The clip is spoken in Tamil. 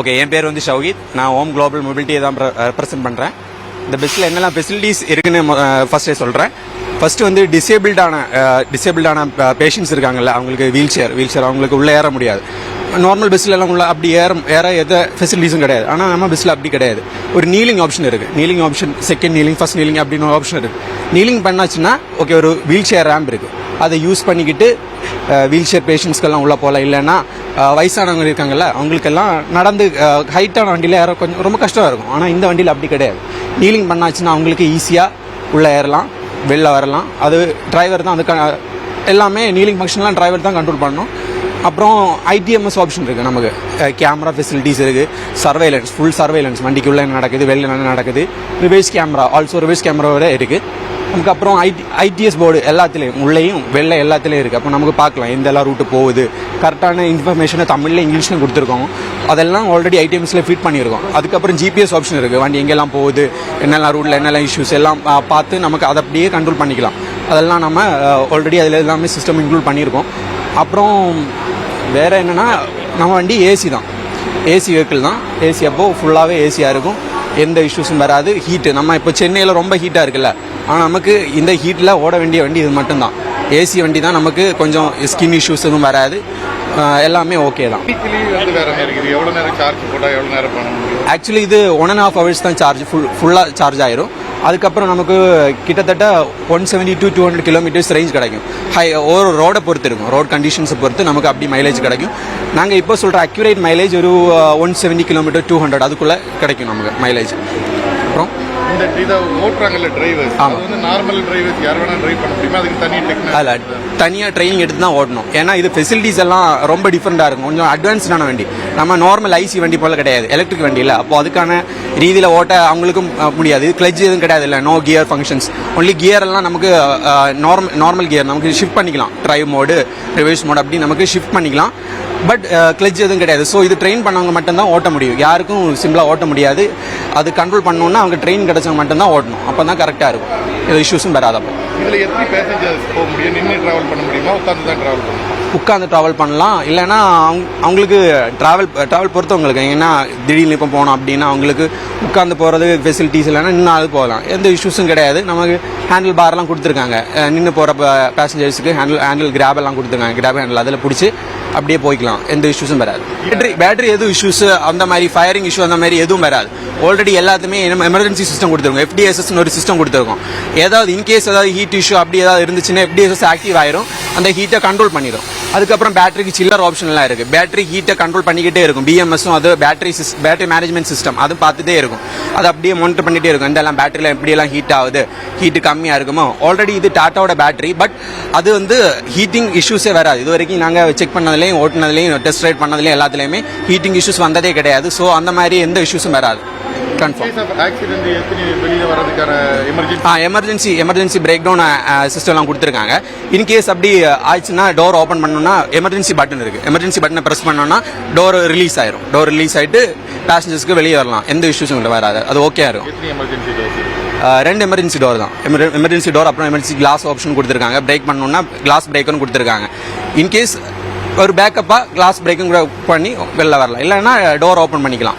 ஓகே என் பேர் வந்து ஷௌகித் நான் ஹோம் குளோபல் மொபிலிட்டியை தான் ரெப்ரசென்ட் பண்ணுறேன் இந்த பஸ்ஸில் என்னெல்லாம் ஃபெசிலிட்டிஸ் இருக்குன்னு ஃபஸ்ட்டே சொல்கிறேன் ஃபஸ்ட்டு வந்து டிசேபிள்டான டிசேபிள்டான பேஷண்ட்ஸ் இருக்காங்கல்ல அவங்களுக்கு வீல் சேர் வீல் சேர் அவங்களுக்கு உள்ளே ஏற முடியாது. நார்மல் பஸ்ஸில் உள்ள அப்படி ஏற ஏற எந்த ஃபெசிலிட்டிஸும் கிடையாது. ஆனால் நம்ம பஸ்ஸில் அப்படி கிடையாது. ஒரு நீலிங் ஆப்ஷன் இருக்குது kneeling option second kneeling first kneeling அப்படின்னு ஒரு ஆப்ஷன் இருக்குது நீலிங் பண்ணாச்சுன்னா ஓகே ஒரு வீல் சேர் ரேம்ப் இருக்குது அதை யூஸ் பண்ணிக்கிட்டு வீல் சேர் பேஷண்ட்ஸ்க்கெல்லாம் உள்ளே போகலாம் இல்லைன்னா வயசானவங்க இருக்காங்கல்ல அவங்களுக்கெல்லாம் நடந்து ஹைட்டான வண்டியில் ஏற கொஞ்சம் ரொம்ப கஷ்டமாக இருக்கும். ஆனால் இந்த வண்டியில் அப்படி கிடையாது. நீலிங் பண்ணாச்சுன்னா அவங்களுக்கு ஈஸியாக உள்ளே ஏறலாம் வெளில வரலாம். அது டிரைவர் தான் அதுக்கான எல்லாமே நீலிங் ஃபங்க்ஷன்லாம் டிரைவர் தான் கண்ட்ரோல் பண்ணணும். அப்புறம் ஐடிஎம்எஸ் ஆப்ஷன் இருக்குது நமக்கு. கேமரா ஃபெசிலிட்டிஸ் இருக்குது சர்வைலன்ஸ் ஃபுல் சர்வைலன்ஸ் வண்டிக்குள்ளே என்ன நடக்குது வெளில என்ன நடக்குது. Reverse camera also reverse camera வரை இருக்குது நமக்கு அப்புறம் ஐடி ஐடிஎஸ் போர்டு எல்லாத்துலேயும் உள்ளேயும் வெளில எல்லாத்துலேயும் இருக்குது அப்போ நமக்கு பார்க்கலாம் எந்த எல்லாம் ரூட்டு போகுது. கரெக்டான இன்ஃபர்மேஷனை தமிழில் இங்கிலீஷ்லையும் கொடுத்துருக்கோம். அதெல்லாம் ஆல்ரெடி ஐடிஎம்ஸில் ஃபிட் பண்ணியிருக்கோம். அதுக்கப்புறம் ஜிபிஎஸ் ஆப்ஷன் இருக்குது வண்டி எங்கெல்லாம் போகுது என்னெல்லாம் ரூட்டில் என்னெல்லாம் இஷ்யூஸ் எல்லாம் பார்த்து நமக்கு அதை அப்படியே கண்ட்ரோல் பண்ணிக்கலாம். அதெல்லாம் நம்ம ஆல்ரெடி அதில் எல்லாமே சிஸ்டம் இன்க்ளூட் பண்ணியிருக்கோம். அப்புறம் வேறு என்னென்னா நம்ம வண்டி ஏசி தான். ஏசி வெஹிக்கிள் தான். ஏசி அப்போது ஃபுல்லாகவே ஏசியாக இருக்கும். எந்த இஷ்யூஸும் வராது. ஹீட்டு நம்ம இப்போ சென்னையில் ரொம்ப ஹீட்டாக இருக்குல்ல. ஆனால் நமக்கு இந்த ஹீட்டில் ஓட வேண்டிய வண்டி இது மட்டும்தான். ஏசி வண்டி தான் நமக்கு கொஞ்சம் ஸ்கின் இஷ்யூஸ் எதுவும் வராது. எல்லாமே ஓகே தான். ஆக்சுவலி இது ஒன் அண்ட் ஹாஃப் ஹவர்ஸ் தான் சார்ஜ் ஃபுல் ஃபுல்லாக சார்ஜ் ஆயிரும். அதுக்கப்புறம் நமக்கு கிட்டத்தட்ட one seventy to two hundred kilometres range கிடைக்கும். ஹை ஒரு ரோடை பொறுத்து இருக்கும். ரோட் கண்டிஷன்ஸை பொறுத்து நமக்கு அப்படி மைலேஜ் கிடைக்கும். நாங்கள் இப்போ சொல்கிற அக்யூரேட் மைலேஜ் ஒரு one seventy kilometre two hundred அதுக்குள்ளே கிடைக்கும் நமக்கு மைலேஜ் அப்புறம் இந்த இதை ஓட்டுறாங்கல்ல டிரைவர்ஸ் அது வந்து நார்மல் டிரைவர்ஸ் யார் வேணா டிரைவ் பண்ண முடியுமா? அதுக்கு தனி டெக்னாலஜி அதில் தனியாக ட்ரைனிங் எடுத்து தான் ஓடணும் ஏன்னா இது ஃபெசிலிட்டிஸ் எல்லாம் ரொம்ப டிஃப்ரெண்ட்டாக இருக்கும். கொஞ்சம் அட்வான்ஸ்டான வண்டி. நம்ம நார்மல் ஐசி வண்டி போல கிடையாது. எலக்ட்ரிக் வண்டி இல்லை. அப்போ அதுக்கான ரீதியில் ஓட்ட அவங்களுக்கும் முடியாது. கிளச் எதுவும் கிடையாது இல்லை. No gear functions only gear எல்லாம் நமக்கு நார்மல் நார்மல் கியர் நமக்கு ஷிஃப்ட் பண்ணிக்கலாம். டிரைவ் மோடு ரிவர்ஸ் மோடு அப்படி நமக்கு ஷிஃப்ட் பண்ணிக்கலாம். பட் கிளச் எதுவும் கிடையாது. ஸோ இது ட்ரெயின் பண்ணவங்க மட்டும்தான் ஓட்ட முடியும். யாருக்கும் சிம்பிளாக ஓட்ட முடியாது. அது கண்ட்ரோல் பண்ணணும்னா அவங்க ட்ரெயின் கிடைச்சவங்க மட்டும்தான் ஓட்டணும். அப்போ தான் கரெக்டாக இருக்கும். இது இஷ்யூஸும் வராதப்போ. இதுல எத்தனை பேசஞ்சர்ஸ் போக முடியும்? நின்று டிராவல் பண்ண முடியுமா? உட்காந்து தான் டிராவல் பண்ண முடியும்? உட்காந்து ட்ராவல் பண்ணலாம். இல்லைன்னா அவங்க அவங்களுக்கு ட்ராவல் ட்ராவல் பொறுத்தவங்களுக்கு ஏன்னா திடீர்னு இப்போ போனோம் அப்படின்னா அவங்களுக்கு உட்காந்து போகிறது ஃபெசிலிட்டிஸ் இல்லைன்னா நின்று அது போகலாம். எந்த இஷ்யூஸும் கிடையாது. நமக்கு ஹேண்டில் பார்லாம் கொடுத்துருக்காங்க. நின்று போகிற பேசஞ்சர்ஸுக்கு ஹேண்டில் ஹேண்டில் கிராப் எல்லாம் கொடுத்துருக்காங்க. கிராப் ஹேண்டில் அதில் பிடிச்சி அப்படியே போய்க்கலாம். எந்த இஷ்யூஸும் வராது. பேட்டரி பேட்டரி எதுவும் இஷ்யூஸ் அந்த மாதிரி ஃபயரிங் இஷ்யூ அந்த மாதிரி எதுவும் வராது. ஆல்ரெடி எல்லாத்துமே எமர்ஜென்சி சிஸ்டம் கொடுத்துருக்கோம். எஃப்டிஎஸ்எஸ்னு ஒரு சிஸ்டம் கொடுத்துருக்கோம். ஏதாவது இன்கேஸ் ஏதாவது ஹீட் இஷ்யூ அப்படி ஏதாவது இருந்துச்சுன்னா எஃப்டிஎஸ்எஸ் ஆக்டிவ் ஆயிரும். அந்த ஹீட்டை கண்ட்ரோல் பண்ணிடும் அதுக்கப்புறம் பேட்டரிக்கு சில்லர் ஆப்ஷன்லாம் இருக்கு. பேட்டரி ஹீட்டை கண்ட்ரோல் பண்ணிக்கிட்டே இருக்கும். பிஎம்எஸும் அது பேட்டரி சிஸ் பேட்டரி மேனேஜ்மெண்ட் சிஸ்டம் அது பார்த்துட்டே இருக்கும். அது அப்படியே மானிட்டர் பண்ணிட்டே இருக்கும். இந்த எல்லாம் பேட்டரியில் எப்படியெல்லாம் ஹீட் ஆகுது? ஹீட்டு கம்மியாக இருக்குமோ? ஆல்ரெடி இது டாட்டாவோட பேட்டரி பட் அது வந்து ஹீட்டிங் இஷ்யூஸே வராது. இது வரைக்கும் நாங்கள் செக் பண்ணதுலேயும் ஓட்டுனதுலேயும் டெஸ்ட் ரைட் பண்ணதுலேயும் எல்லாத்துலேயுமே ஹீட்டிங் இஷ்யூஸ் வந்ததே கிடையாது. ஸோ அந்த மாதிரி எந்த இஷ்யூஸும் வராது. கன்ஃபார்ம் ஆக்சிடென்ட் எத்தனை வெளியில emergency ah emergency emergency break down சிஸ்டம்லாம் கொடுத்துருக்காங்க. இன்கேஸ் அப்படி ஆயிடுச்சுன்னா டோர் ஓப்பன் பண்ணணும்னா எமர்ஜென்சி பட்டன் இருக்கு. எமர்ஜென்சி பட்டனை ப்ரெஸ் பண்ணோம்னா டோர் ரிலீஸ் ஆயிரும். டோர் ரிலீஸ் ஆயிட்டு பேசஞ்சர்ஸ்க்கு வெளியே வரலாம். எந்த இஷ்யூஸும் இல்லை வராது அது ஓகே இருக்கும். ரெண்டு எமர்ஜென்சி டோர் தான். எமர்ஜென்சி டோர் அப்புறம் எமர்ஜென்சி கிளாஸ் ஆப்ஷன் கொடுத்துருக்காங்க. பிரேக் பண்ணணும்னா கிளாஸ் பிரேக்கர்னு கொடுத்துருக்காங்க. இன்கேஸ் ஒரு பேக்கப்பாக கிளாஸ் பிரேக்கும் கூட பண்ணி வெளில வரலாம். இல்லைன்னா டோர் ஓப்பன் பண்ணிக்கலாம்.